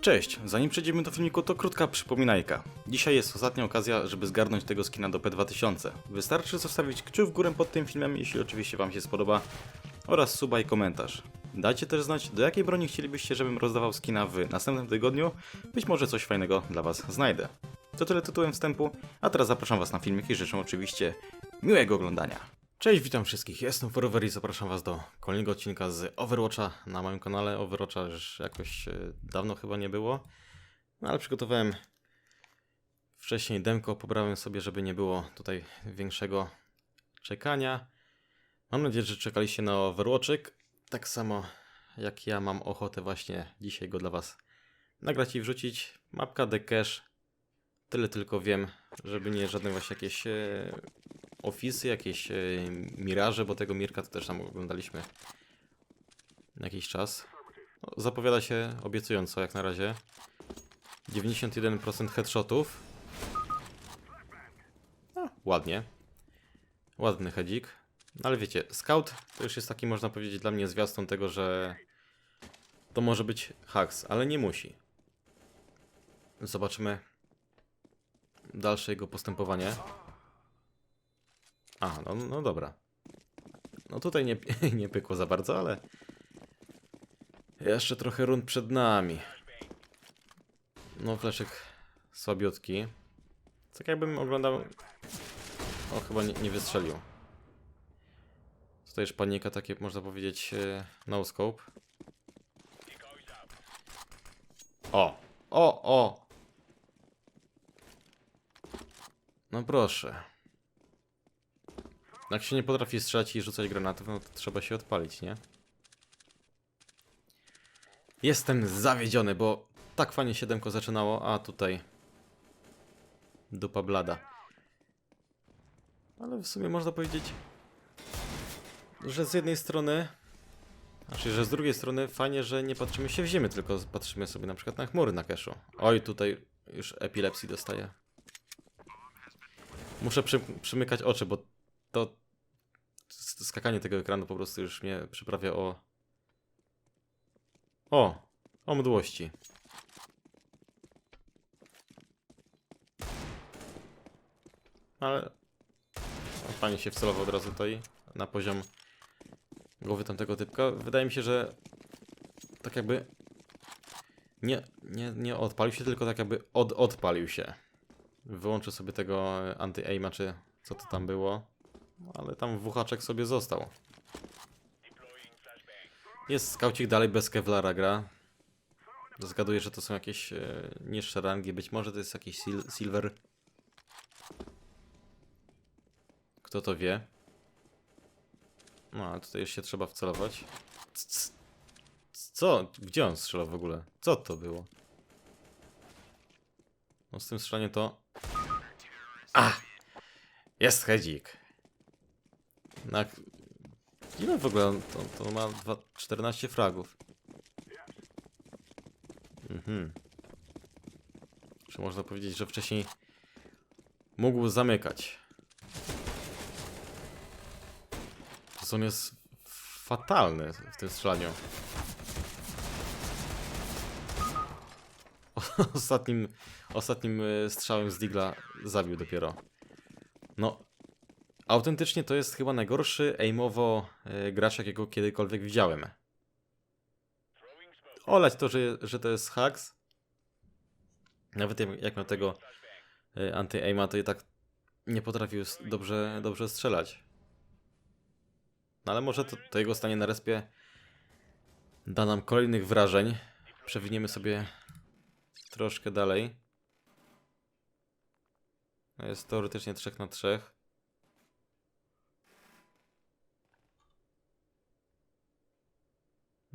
Cześć, zanim przejdziemy do filmiku, to krótka przypominajka. Dzisiaj jest ostatnia okazja, żeby zgarnąć tego skina do P2000. Wystarczy zostawić kciuk w górę pod tym filmem, jeśli oczywiście Wam się spodoba, oraz suba i komentarz. Dajcie też znać, do jakiej broni chcielibyście, żebym rozdawał skina w następnym tygodniu. Być może coś fajnego dla Was znajdę. To tyle tytułem wstępu, a teraz zapraszam Was na filmik i życzę oczywiście miłego oglądania. Cześć, witam wszystkich, jestem Forever i zapraszam Was do kolejnego odcinka z Overwatcha na moim kanale. Overwatcha już jakoś e, dawno chyba nie było, no ale przygotowałem wcześniej demko, pobrałem sobie, żeby nie było tutaj większego czekania. Mam nadzieję, że czekaliście na Overwatchik, tak samo jak ja mam ochotę właśnie dzisiaj go dla Was nagrać i wrzucić. Mapka The Cache, tyle tylko wiem, żeby nie żadne właśnie jakieś e, ofisy, jakieś e, miraże, bo tego Mirka to też tam oglądaliśmy jakiś czas. No, zapowiada się obiecująco jak na razie. 91% headshotów. No, ładnie. Ładny hedzik. No, ale wiecie, scout to już jest taki, można powiedzieć, dla mnie zwiastun tego, że to może być haks, ale nie musi. Zobaczymy dalsze jego postępowanie. A, no, no dobra. No tutaj nie, nie pykło za bardzo, ale jeszcze trochę rund przed nami. No, fleszek słabiutki. Tak jakbym oglądał... O, chyba nie, nie wystrzelił. Tutaj już panika, takie można powiedzieć e, no scope. O! O! O! No proszę. Jak się nie potrafi strzelać i rzucać granatów, no to trzeba się odpalić, nie? Jestem zawiedziony, bo tak fajnie siedemko zaczynało, a tutaj dupa blada. Ale w sumie można powiedzieć, że z jednej strony, znaczy, że z drugiej strony fajnie, że nie patrzymy się w ziemię, tylko patrzymy sobie na przykład na chmury na keszu. Oj, tutaj już epilepsji dostaję. Muszę przy, przymykać oczy, bo to skakanie tego ekranu po prostu już mnie przyprawia o... O! O mdłości. Ale... Fajnie się wcelował od razu tutaj na poziom głowy tamtego typka. Wydaje mi się, że tak jakby nie, nie, nie odpalił się, tylko tak jakby od, odpalił się. Wyłączę sobie tego anty-aima, czy co to tam było. Ale tam wuchaczek sobie został. Jest skaucik dalej bez Kevlara gra. Zgaduję, że to są jakieś e, niższe rangi. Być może to jest jakiś sil silver. Kto to wie? No, ale tutaj już się trzeba wcelować. C- Co? Gdzie on strzelał w ogóle? Co to było? No z tym strzelaniem to... A! Jest hedzik. Na... Ile w ogóle on to, to ma dwa, 14 fragów? Mhm. Czy można powiedzieć, że wcześniej mógł zamykać? To on jest fatalny w tym strzelaniu. Ostatnim, ostatnim e, strzałem z Digla zabił dopiero. No, autentycznie to jest chyba najgorszy aimowo e, gracz, jakiego kiedykolwiek widziałem. Olać to, że, że to jest hacks. Nawet jak, miał tego e, anty-aima, to i tak nie potrafił dobrze, dobrze strzelać. No ale może to, to jego stanie na respie da nam kolejnych wrażeń. Przewiniemy sobie troszkę dalej. No Jest teoretycznie 3 na 3.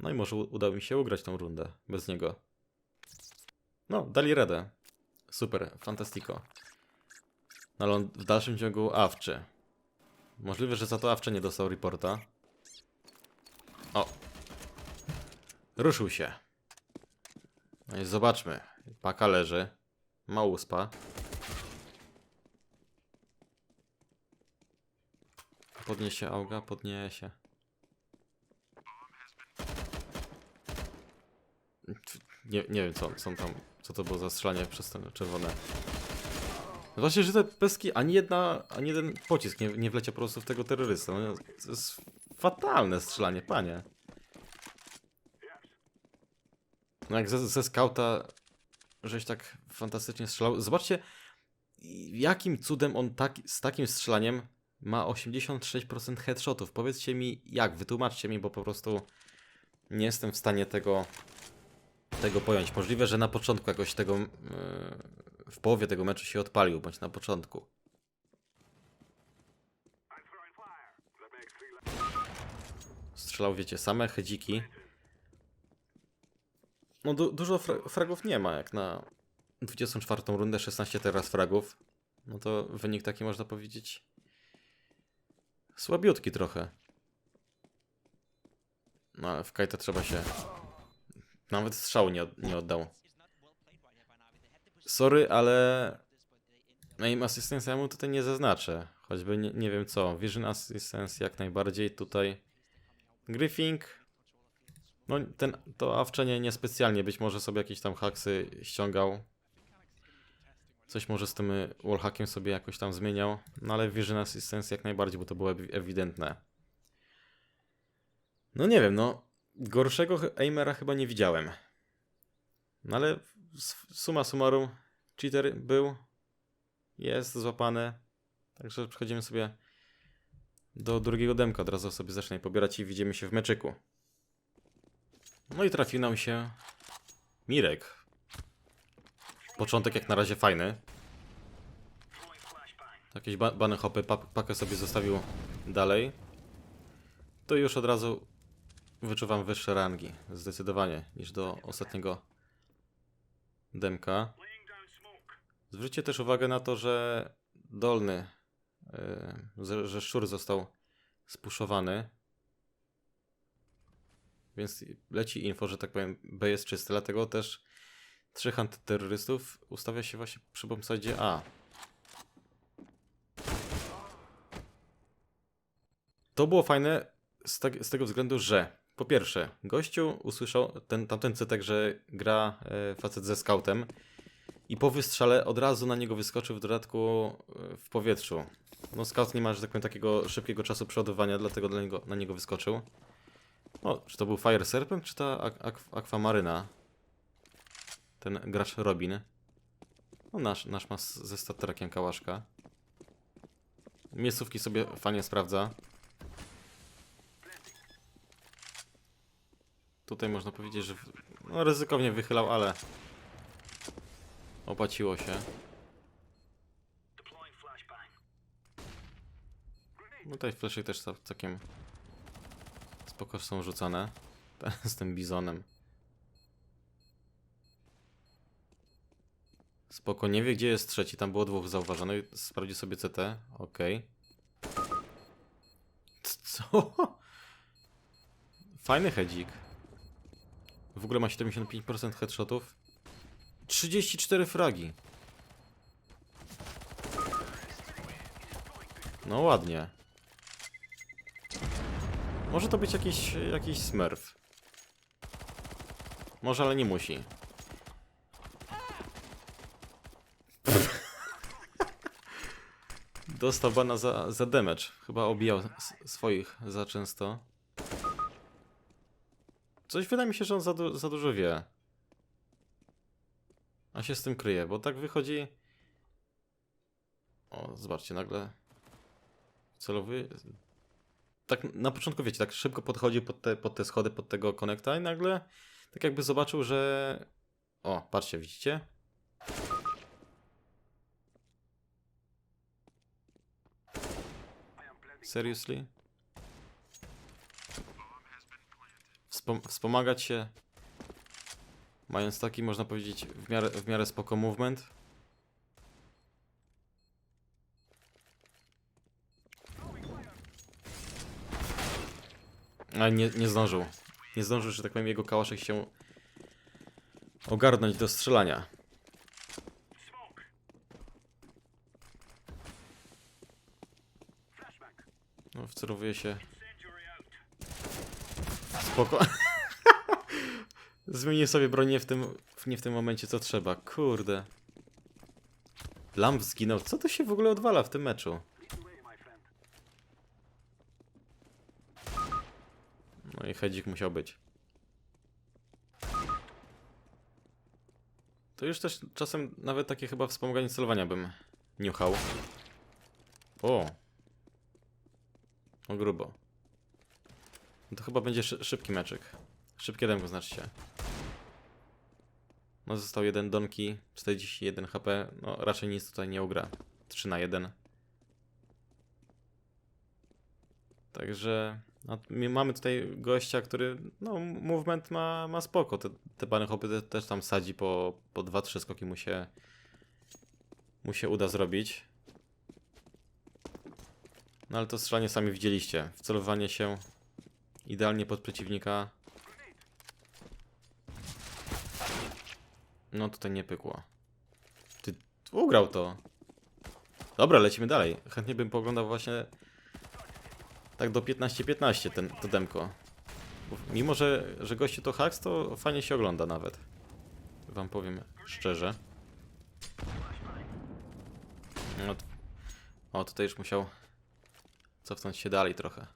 No i może u- udało mi się ugrać tą rundę bez niego. No, dali radę. Super, fantastico. No ale on w dalszym ciągu awczy. Możliwe, że za to awcze nie dostał reporta. O. Ruszył się. No i zobaczmy. Paka leży. Ma uspa. Podniesie auga, podniesie. Nie, nie wiem, co są tam, co to było za strzelanie przez te czerwone. No Właśnie, że te peski, ani jedna, ani jeden pocisk nie, nie po prostu w tego terrorysta. No, to jest fatalne strzelanie, panie. No jak ze, ze skauta żeś tak fantastycznie strzelał. Zobaczcie, jakim cudem on tak, z takim strzelaniem ma 86% headshotów. Powiedzcie mi jak, wytłumaczcie mi, bo po prostu nie jestem w stanie tego, tego pojąć. Możliwe, że na początku jakoś tego, yy, w połowie tego meczu się odpalił, bądź na początku. Strzelał, wiecie, same hedziki. No du dużo fra fragów nie ma, jak na 24 rundę 16 teraz fragów. No to wynik taki można powiedzieć słabiutki trochę. No ale w Kajta trzeba się... Nawet strzału nie, od nie oddał. Sorry, ale... Aim Assistance ja mu tutaj nie zaznaczę. Choćby nie, nie wiem co. Vision Assistance jak najbardziej tutaj. Griffing. No ten, to awczenie niespecjalnie. Być może sobie jakieś tam haksy ściągał. Coś może z tym y, wallhackiem sobie jakoś tam zmieniał. No ale Vision Assistance jak najbardziej, bo to było ewi- ewidentne. No nie wiem, no. Gorszego aimera chyba nie widziałem. No ale s- summa summarum, cheater był, jest złapany. Także przechodzimy sobie do drugiego demka. Od razu sobie zacznę pobierać i widzimy się w meczyku. No i trafił nam się Mirek. Początek jak na razie fajny. Jakieś ba hopy, pa pakę sobie zostawił dalej. To już od razu wyczuwam wyższe rangi. Zdecydowanie niż do ostatniego demka. Zwróćcie też uwagę na to, że dolny, yy, że, szczur został spuszowany. Więc leci info, że tak powiem, B jest czysty, dlatego też trzech antyterrorystów ustawia się właśnie przy bombsadzie A. To było fajne z, tak, z tego względu, że po pierwsze, gościu usłyszał ten, tamten cytek, że gra e, facet ze scoutem i po wystrzale od razu na niego wyskoczył w dodatku e, w powietrzu. No scout nie ma, że tak powiem, takiego szybkiego czasu przeładowania, dlatego dla niego, na niego wyskoczył. O, czy to był Fire Serpent, czy ta ak Aquamaryna? Ten gracz Robin. No nasz, nasz ma ze staterakiem kałaszka. Miejscówki sobie fajnie sprawdza. Tutaj można powiedzieć, że no, ryzykownie wychylał, ale opłaciło się. No tutaj fleszy też cał- całkiem spoko są rzucane. Z tym bizonem. Spoko, nie wie gdzie jest trzeci, tam było dwóch zauważono i sprawdzi sobie CT. C- Co? Fajny hedzik. W ogóle ma 75% headshotów. 34 fragi. No ładnie. Może to być jakiś, jakiś smurf. Może, ale nie musi. Dostał bana za, za damage. Chyba obijał swoich za często. Coś wydaje mi się, że on za, du za dużo wie. A się z tym kryje, bo tak wychodzi... O, zobaczcie, nagle... Celowuje... Tak na początku, wiecie, tak szybko podchodzi pod te, pod te schody, pod tego konekta i nagle tak jakby zobaczył, że... O, patrzcie, widzicie? Seriously? Wspom wspomagać się mając taki, można powiedzieć, w miarę, w miarę spoko movement. Ale nie, nie zdążył. Nie zdążył, że tak powiem, jego kałaszek się ogarnąć do strzelania. No, wcelowuje się. Spoko. Zmienię sobie broń nie w tym, nie w tym momencie, co trzeba. Kurde. Lamp zginął. Co to się w ogóle odwala w tym meczu? No i hedzik musiał być. To już też czasem nawet takie chyba wspomaganie celowania bym niuchał. O! O grubo. No to chyba będzie szy szybki meczek. Szybkie demko się. No został jeden donki, 41 HP. No raczej nic tutaj nie ugra. 3 na 1. Także no, my mamy tutaj gościa, który no movement ma, ma spoko. Te, te bany hopy te, też tam sadzi po, po 2-3 skoki mu się mu się uda zrobić. No ale to strzelanie sami widzieliście. Wcelowanie się idealnie pod przeciwnika. No tutaj nie pykło. Ty ugrał to. Dobra, lecimy dalej. Chętnie bym poglądał właśnie tak do 15-15 ten, to demko. Bo mimo, że, że gościu to hacks, to fajnie się ogląda nawet. Wam powiem szczerze. No, o, tutaj już musiał cofnąć się dalej trochę.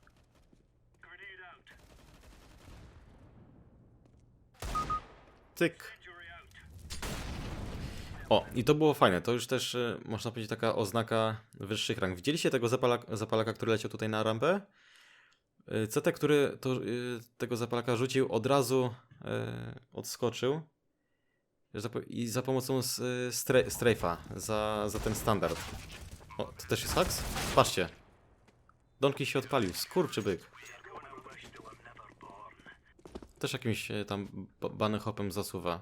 Tyk. O, i to było fajne. To już też, y, można powiedzieć, taka oznaka wyższych rank. Widzieliście tego zapalaka, zapalaka który leciał tutaj na rampę? Y, CT, który to, y, tego zapalaka rzucił, od razu odskoczył. I za pomocą stre, strajfa, za, za ten standard. O, to też jest haks? Patrzcie. Donki się odpalił, skurczy byk. Też jakimś y, tam ba- bany hopem zasuwa.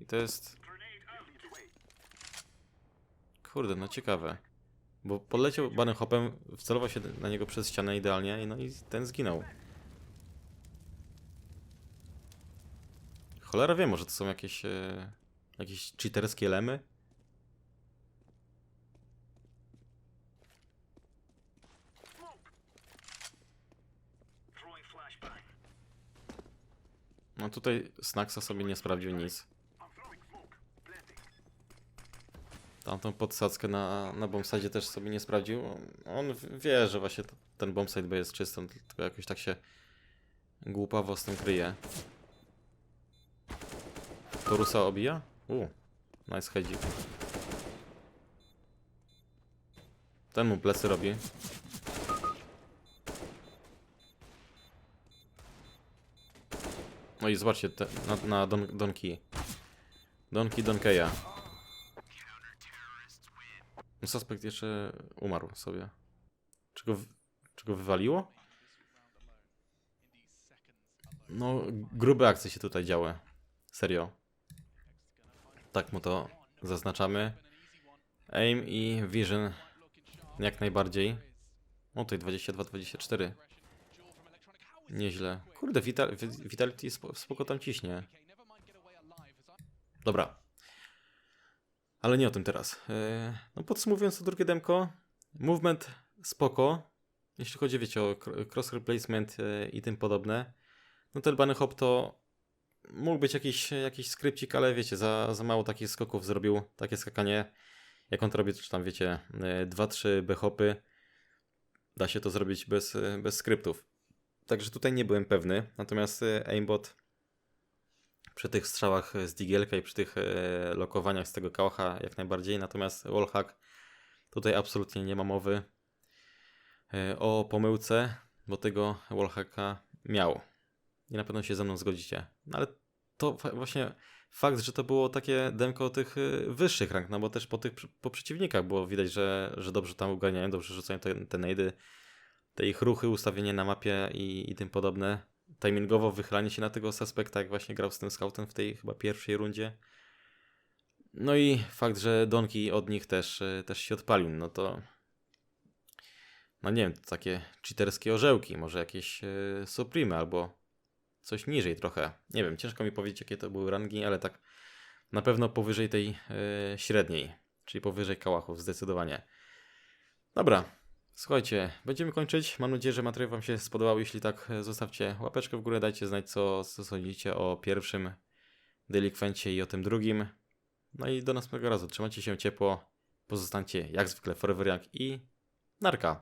I to jest... Kurde, no ciekawe. Bo poleciał banem hopem, wcelował się na niego przez ścianę idealnie no i ten zginął. Cholera wie, może to są jakieś... E, jakieś cheaterskie lemy? No tutaj Snacksa sobie nie sprawdził nic. Tamtą podsadzkę na, na bombsite też sobie nie sprawdził. On wie, że właśnie ten bombsite jest czysty, tylko jakoś tak się głupawo z tym kryje. Torusa obija? U, nice hedzik. Ten mu plecy robi. No i zobaczcie, te, na, na Don, Donki. Donki Donkeja. No, Suspekt jeszcze umarł sobie. Czego, w- czego wywaliło? No, grube akcje się tutaj działy. Serio. Tak mu to zaznaczamy. Aim i Vision jak najbardziej. O, tutaj 22-24. Nieźle. Kurde, Vital Vitality spo spoko tam ciśnie. Dobra. Ale nie o tym teraz. E, No podsumowując to drugie demko, movement spoko, jeśli chodzi, wiecie, o cr- cross replacement e, i tym podobne. No ten hop to mógł być jakiś, jakiś skrypcik, ale wiecie, za, za mało takich skoków zrobił, takie skakanie, jak on to robi, czy tam wiecie, 2-3 B-hopy, da się to zrobić bez, e, bez skryptów. Także tutaj nie byłem pewny, natomiast e, aimbot przy tych strzałach z digielka i przy tych e, lokowaniach z tego kałacha jak najbardziej, natomiast wallhack tutaj absolutnie nie ma mowy e, o pomyłce, bo tego wallhacka miał. I na pewno się ze mną zgodzicie. No ale to właśnie fakt, że to było takie demko tych e, wyższych rank, no bo też po tych po przeciwnikach było widać, że, że dobrze tam uganiają, dobrze rzucają te, te nady, te ich ruchy, ustawienie na mapie i, i tym podobne timingowo wychylanie się na tego suspekta, jak właśnie grał z tym scoutem w tej chyba pierwszej rundzie. No i fakt, że Donki od nich też, e, też się odpalił, no to no nie wiem, to takie cheaterskie orzełki, może jakieś e, Supreme albo coś niżej trochę. Nie wiem, ciężko mi powiedzieć, jakie to były rangi, ale tak na pewno powyżej tej e, średniej, czyli powyżej kałachów, zdecydowanie. Dobra, Słuchajcie, będziemy kończyć. Mam nadzieję, że materiał Wam się spodobał. Jeśli tak, zostawcie łapeczkę w górę, dajcie znać, co, co sądzicie o pierwszym delikwencie i o tym drugim. No i do następnego razu. Trzymajcie się ciepło. Pozostańcie jak zwykle forever young i narka.